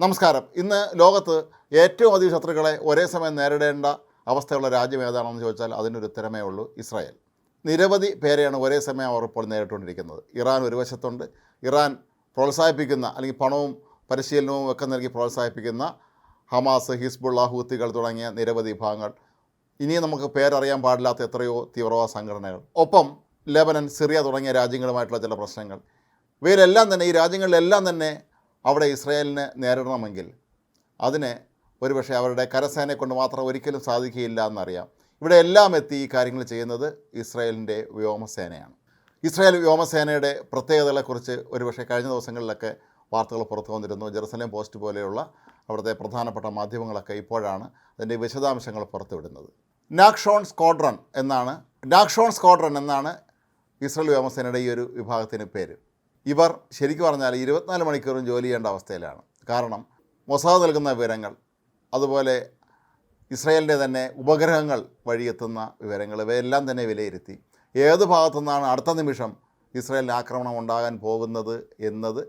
നമസ്കാരം. ഇന്ന് ലോകത്ത് ഏറ്റവും അധികം ശത്രുക്കളെ ഒരേ സമയം നേരിടേണ്ട അവസ്ഥയുള്ള രാജ്യം ഏതാണെന്ന് ചോദിച്ചാൽ അതിനൊരു ഉത്തരമേ ഉള്ളൂ ഇസ്രായേൽ. നിരവധി പേരെയാണ് ഒരേ സമയം അവർ ഇപ്പോൾ നേരിട്ടുകൊണ്ടിരിക്കുന്നത്. ഇറാൻ ഒരു വശത്തുണ്ട്. ഇറാൻ പ്രോത്സാഹിപ്പിക്കുന്ന അല്ലെങ്കിൽ പണവും പരിശീലനവും ഒക്കെ നൽകി പ്രോത്സാഹിപ്പിക്കുന്ന ഹമാസ് ഹിസ്ബുള്ള ഹൂത്തികൾ തുടങ്ങിയ നിരവധി വിഭാഗങ്ങൾ. ഇനിയും നമുക്ക് പേരറിയാൻ പാടില്ലാത്ത എത്രയോ തീവ്രവാദ സംഘടനകൾ. ഒപ്പം ലെബനൻ സിറിയ തുടങ്ങിയ രാജ്യങ്ങളുമായിട്ടുള്ള ചില പ്രശ്നങ്ങൾ. ഇവയിലെല്ലാം തന്നെ ഈ രാജ്യങ്ങളിലെല്ലാം തന്നെ അവിടെ ഇസ്രായേലിനെ നേരിടണമെങ്കിൽ അതിന് ഒരുപക്ഷെ അവരുടെ കരസേനയെ കൊണ്ട് മാത്രം ഒരിക്കലും സാധിക്കുകയില്ല എന്നറിയാം. ഇവിടെ എല്ലാം എത്തി ഈ കാര്യങ്ങൾ ചെയ്യുന്നത് ഇസ്രായേലിന്റെ വ്യോമസേനയാണ്. ഇസ്രായേൽ വ്യോമസേനയുടെ പ്രത്യേകതകളെക്കുറിച്ച് ഒരുപക്ഷെ കഴിഞ്ഞ ദിവസങ്ങളിലൊക്കെ വാർത്തകൾ പുറത്തു വന്നിരുന്നു. ജെറുസലേം പോസ്റ്റ് പോലെയുള്ള അവിടുത്തെ പ്രധാനപ്പെട്ട മാധ്യമങ്ങളൊക്കെ ഇപ്പോഴാണ് അതിന്റെ വിശദാംശങ്ങൾ പുറത്തുവിടുന്നത്. നാക്ഷോൺ സ്ക്വാഡ്രൺ എന്നാണ് നാക്ഷോൺ സ്ക്വാഡ്രൺ എന്നാണ് ഇസ്രായേൽ വ്യോമസേനയുടെ ഈ ഒരു വിഭാഗത്തിന് പേര്. ഇവർ ശരിക്കും പറഞ്ഞാൽ ഇരുപത്തിനാല് മണിക്കൂറും ജോലി ചെയ്യേണ്ട അവസ്ഥയിലാണ്. കാരണം മൊസാദ് നൽകുന്ന വിവരങ്ങൾ അതുപോലെ ഇസ്രായേലിന്റെ തന്നെ ഉപഗ്രഹങ്ങൾ വഴി എത്തുന്ന വിവരങ്ങൾ ഇവയെല്ലാം തന്നെ വിലയിരുത്തി. ഏത് ഭാഗത്തു നിന്നാണ് അടുത്ത നിമിഷം ഇസ്രായേൽ ആക്രമണം ഉണ്ടാകാൻ പോകുന്നത് എന്നത്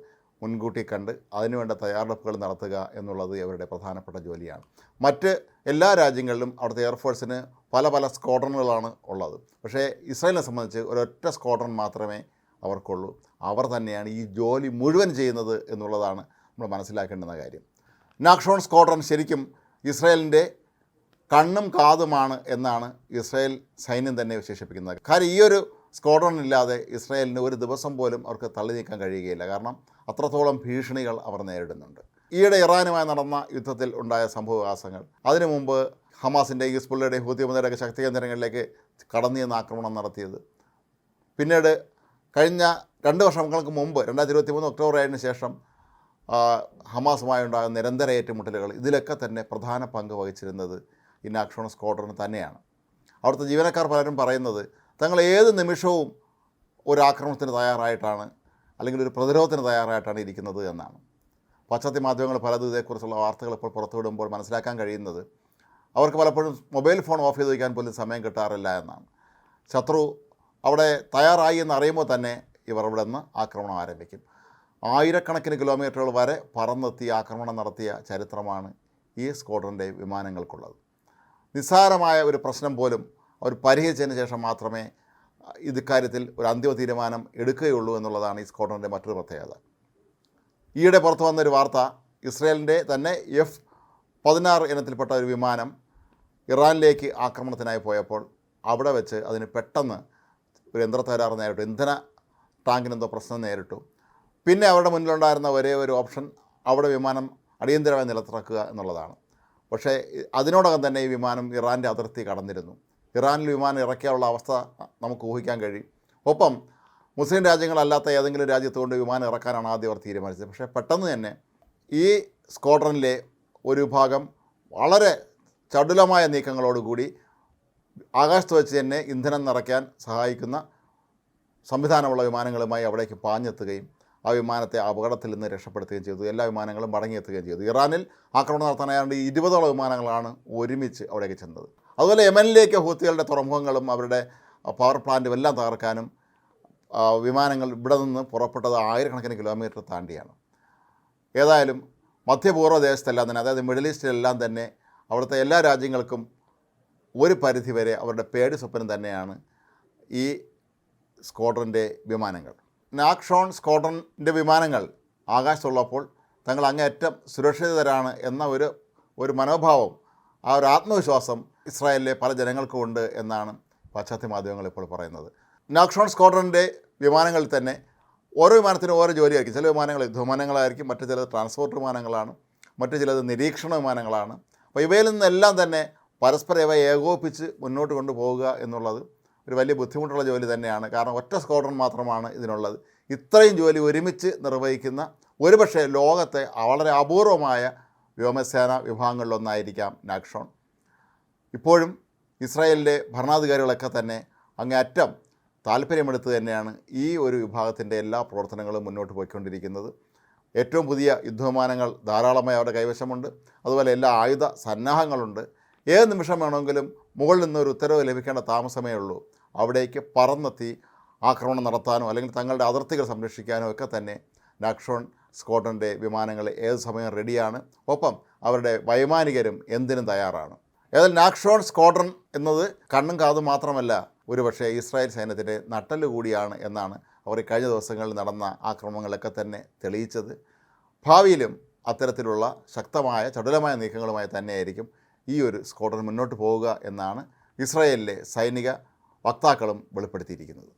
മുൻകൂട്ടി കണ്ട് അതിനുവേണ്ട തയ്യാറെടുപ്പുകൾ നടത്തുക എന്നുള്ളത് ഇവരുടെ പ്രധാനപ്പെട്ട ജോലിയാണ്. മറ്റ് എല്ലാ രാജ്യങ്ങളിലും അവിടുത്തെ എയർഫോഴ്സിന് പല പല സ്ക്വാഡ്രണുകളാണ് ഉള്ളത്. പക്ഷേ ഇസ്രായേലിനെ സംബന്ധിച്ച് ഒരൊറ്റ സ്ക്വാഡ്രൺ മാത്രമേ അവർക്കുള്ളൂ. അവർ തന്നെയാണ് ഈ ജോലി മുഴുവൻ ചെയ്യുന്നത് എന്നുള്ളതാണ് നമ്മൾ മനസ്സിലാക്കേണ്ടുന്ന കാര്യം. നാക്ഷോൺ സ്ക്വാഡ്രൺ ശരിക്കും ഇസ്രായേലിന്റെ കണ്ണും കാതുമാണ് എന്നാണ് ഇസ്രായേൽ സൈന്യം തന്നെ വിശേഷിപ്പിക്കുന്നത്. കാര്യം ഈ ഒരു സ്ക്വാഡ്രൺ ഇല്ലാതെ ഇസ്രായേലിന് ഒരു ദിവസം പോലും അവർക്ക് തള്ളി നീക്കാൻ കഴിയുകയില്ല. കാരണം അത്രത്തോളം ഭീഷണികൾ അവർ നേരിടുന്നുണ്ട്. ഈയിടെ ഇറാനുമായി നടന്ന യുദ്ധത്തിൽ ഉണ്ടായ സംഭവവികാസങ്ങൾ അതിനു മുമ്പ് ഹമാസിന്റെ ഹിസ്ബുള്ളയുടെയും ഹൂത്തിമതയുടെയൊക്കെ ശക്തി കേന്ദ്രങ്ങളിലേക്ക് കടന്നു ചെന്ന് ആക്രമണം നടത്തിയത് പിന്നീട് കഴിഞ്ഞ രണ്ട് വർഷങ്ങൾക്ക് മുമ്പ് രണ്ടായിരത്തി ഇരുപത്തി മൂന്ന് ഒക്ടോബർ ഏഴിന് ശേഷം ഹമാസുമായി ഉണ്ടാകുന്ന നിരന്തര ഏറ്റുമുട്ടലുകൾ ഇതിലൊക്കെ തന്നെ പ്രധാന പങ്ക് വഹിച്ചിരുന്നത് ഈ നാക്ഷോൺ സ്ക്വാഡ്രൺ തന്നെയാണ്. അവിടുത്തെ ജീവനക്കാർ പലരും പറയുന്നത് തങ്ങൾ ഏത് നിമിഷവും ഒരു ആക്രമണത്തിന് തയ്യാറായിട്ടാണ് അല്ലെങ്കിൽ ഒരു പ്രതിരോധത്തിന് തയ്യാറായിട്ടാണ് ഇരിക്കുന്നത് എന്നാണ്. പാശ്ചാത്യ മാധ്യമങ്ങൾ പലതും ഇതേക്കുറിച്ചുള്ള വാർത്തകൾ ഇപ്പോൾ പുറത്തുവിടുമ്പോൾ മനസ്സിലാക്കാൻ കഴിയുന്നത് അവർക്ക് പലപ്പോഴും മൊബൈൽ ഫോൺ ഓഫ് ചെയ്ത് വയ്ക്കാൻ പോലും സമയം കിട്ടാറില്ല എന്നാണ്. ശത്രു അവിടെ തയ്യാറായി എന്ന് അറിയുമ്പോൾ തന്നെ ഇവർ ഇവിടെ നിന്ന് ആക്രമണം ആരംഭിക്കും. ആയിരക്കണക്കിന് കിലോമീറ്ററുകൾ വരെ പറന്നെത്തി ആക്രമണം നടത്തിയ ചരിത്രമാണ് ഈ സ്ക്വാഡ്രന്റെ വിമാനങ്ങൾക്കുള്ളത്. നിസ്സാരമായ ഒരു പ്രശ്നം പോലും അവർ പരിഹരിച്ചതിന് ശേഷം മാത്രമേ ഇത് കാര്യത്തിൽ ഒരു അന്തിമ തീരുമാനം എടുക്കുകയുള്ളൂ എന്നുള്ളതാണ് ഈ സ്ക്വാഡ്രന്റെ മറ്റൊരു പ്രത്യേകത. ഈയിടെ പുറത്തു വന്നൊരു വാർത്ത ഇസ്രയേലിന്റെ തന്നെ എഫ് പതിനാറ് ഇനത്തിൽപ്പെട്ട ഒരു വിമാനം ഇറാനിലേക്ക് ആക്രമണത്തിനായി പോയപ്പോൾ അവിടെ വെച്ച് അതിന് പെട്ടെന്ന് ഒരു യന്ത്രത്തകരാറ് നേരിട്ടു. ഇന്ധന ടാങ്കിനെന്തോ പ്രശ്നം നേരിട്ടു. പിന്നെ അവരുടെ മുന്നിലുണ്ടായിരുന്ന ഒരേ ഒരു ഓപ്ഷൻ അവിടെ വിമാനം അടിയന്തരമായി നിലത്തിറക്കുക എന്നുള്ളതാണ്. പക്ഷേ അതിനോടകം തന്നെ ഈ വിമാനം ഇറാന്റെ അതിർത്തി കടന്നിരുന്നു. ഇറാനിൽ വിമാനം ഇറക്കിയുള്ള അവസ്ഥ നമുക്ക് ഊഹിക്കാൻ കഴിയും. ഒപ്പം മുസ്ലിം രാജ്യങ്ങളല്ലാത്ത ഏതെങ്കിലും രാജ്യത്ത് കൊണ്ട് വിമാനം ഇറക്കാനാണ് ആദ്യം അവർ തീരുമാനിച്ചത്. പക്ഷേ പെട്ടെന്ന് തന്നെ ഈ സ്ക്വാഡ്രനിലെ ഒരു ഭാഗം വളരെ ചടുലമായ നീക്കങ്ങളോടുകൂടി ആകാശത്ത് വെച്ച് തന്നെ ഇന്ധനം നിറയ്ക്കാൻ സഹായിക്കുന്ന സംവിധാനമുള്ള വിമാനങ്ങളുമായി അവിടേക്ക് പാഞ്ഞെത്തുകയും ആ വിമാനത്തെ അപകടത്തിൽ നിന്ന് രക്ഷപ്പെടുത്തുകയും ചെയ്തു. എല്ലാ വിമാനങ്ങളും മടങ്ങിയെത്തുകയും ചെയ്തു. ഇറാനിൽ ആക്രമണം നടത്താനായതുകൊണ്ട് ഇരുപതോളം വിമാനങ്ങളാണ് ഒരുമിച്ച് അവിടേക്ക് ചെന്നത്. അതുപോലെ യമനിലേക്ക് ഹൂത്തികളുടെ തുറമുഖങ്ങളും അവരുടെ പവർ പ്ലാന്റും എല്ലാം തകർക്കാനും വിമാനങ്ങൾ ഇവിടെ നിന്ന് പുറപ്പെട്ടത് ആയിരക്കണക്കിന് കിലോമീറ്റർ താണ്ടിയാണ്. ഏതായാലും മധ്യപൂർവ ദേശത്തെല്ലാം തന്നെ അതായത് മിഡിൽ ഈസ്റ്റിലെല്ലാം തന്നെ അവിടുത്തെ എല്ലാ രാജ്യങ്ങൾക്കും ഒരു പരിധിവരെ അവരുടെ പേടി സ്വപ്നം തന്നെയാണ് ഈ സ്ക്വാഡ്രന്റെ വിമാനങ്ങൾ. നാക്ഷോൺ സ്ക്വാഡ്രന്റെ വിമാനങ്ങൾ ആകാശത്തുള്ളപ്പോൾ തങ്ങൾ അങ്ങേയറ്റം സുരക്ഷിതരാണ് എന്ന ഒരു ഒരു മനോഭാവം ആ ഒരു ആത്മവിശ്വാസം ഇസ്രായേലിലെ പല ജനങ്ങൾക്കും ഉണ്ട് എന്നാണ് പാശ്ചാത്യ മാധ്യമങ്ങൾ ഇപ്പോൾ പറയുന്നത്. നാക്ഷോൺ സ്ക്വാഡ്രന്റെ വിമാനങ്ങളിൽ തന്നെ ഓരോ വിമാനത്തിനും ഓരോ ജോലിയായിരിക്കും. ചില വിമാനങ്ങൾ യുദ്ധവിമാനങ്ങളായിരിക്കും മറ്റു ചിലത് ട്രാൻസ്പോർട്ട് വിമാനങ്ങളാണ് മറ്റു ചിലത് നിരീക്ഷണ വിമാനങ്ങളാണ്. അപ്പോൾ ഇവയിൽ നിന്നെല്ലാം തന്നെ പരസ്പരം ഇവ ഏകോപിപ്പിച്ച് മുന്നോട്ട് കൊണ്ടുപോവുക എന്നുള്ളത് ഒരു വലിയ ബുദ്ധിമുട്ടുള്ള ജോലി തന്നെയാണ്. കാരണം ഒറ്റ സ്ക്വാഡ്രൺ മാത്രമാണ് ഇതിനുള്ളത്. ഇത്രയും ജോലി ഒരുമിച്ച് നിർവഹിക്കുന്ന ഒരുപക്ഷെ ലോകത്തെ വളരെ അപൂർവമായ വ്യോമസേന വിഭാഗങ്ങളിലൊന്നായിരിക്കാം നാക്ഷോൺ ഇപ്പോഴും ഇസ്രായേലിലെ ഭരണാധികാരികളൊക്കെ തന്നെ അങ്ങേയറ്റം താല്പര്യമെടുത്ത് തന്നെയാണ് ഈ ഒരു വിഭാഗത്തിന്റെ എല്ലാ പ്രവർത്തനങ്ങളും മുന്നോട്ട് പോയിക്കൊണ്ടിരിക്കുന്നത്. ഏറ്റവും പുതിയ യുദ്ധവിമാനങ്ങൾ ധാരാളമായി അവരുടെ കൈവശമുണ്ട്. അതുപോലെ എല്ലാ ആയുധ സന്നാഹങ്ങളുണ്ട്. ഏത് നിമിഷം വേണമെങ്കിലും മുകളിൽ നിന്ന് ഒരു ഉത്തരവ് ലഭിക്കേണ്ട താമസമേ ഉള്ളൂ. അവിടേക്ക് പറന്നെത്തി ആക്രമണം നടത്താനോ അല്ലെങ്കിൽ തങ്ങളുടെ അതിർത്തികൾ സംരക്ഷിക്കാനോ ഒക്കെ തന്നെ നാക്ഷോൺ സ്ക്വാഡ്രന്റെ വിമാനങ്ങൾ ഏത് സമയം റെഡിയാണ്. ഒപ്പം അവരുടെ വൈമാനികരും എന്തിനും തയ്യാറാണ്. ഏതായാലും നാക്ഷോൺ സ്ക്വാഡ്രൺ എന്നത് കണ്ണും കാതും മാത്രമല്ല ഒരുപക്ഷെ ഇസ്രായേൽ സൈന്യത്തിന്റെ നട്ടൽ കൂടിയാണ് എന്നാണ് അവർ കഴിഞ്ഞ ദിവസങ്ങളിൽ നടന്ന ആക്രമണങ്ങളൊക്കെ തന്നെ തെളിയിച്ചത്. ഭാവിയിലും അത്തരത്തിലുള്ള ശക്തമായ ചടുലമായ നീക്കങ്ങളുമായി തന്നെയായിരിക്കും ഈ ഒരു സ്ക്വാഡ്രൺ മുന്നോട്ട് പോവുക എന്നാണ് ഇസ്രായേലിലെ സൈനിക വക്താക്കളും വെളിപ്പെടുത്തിയിരിക്കുന്നത്.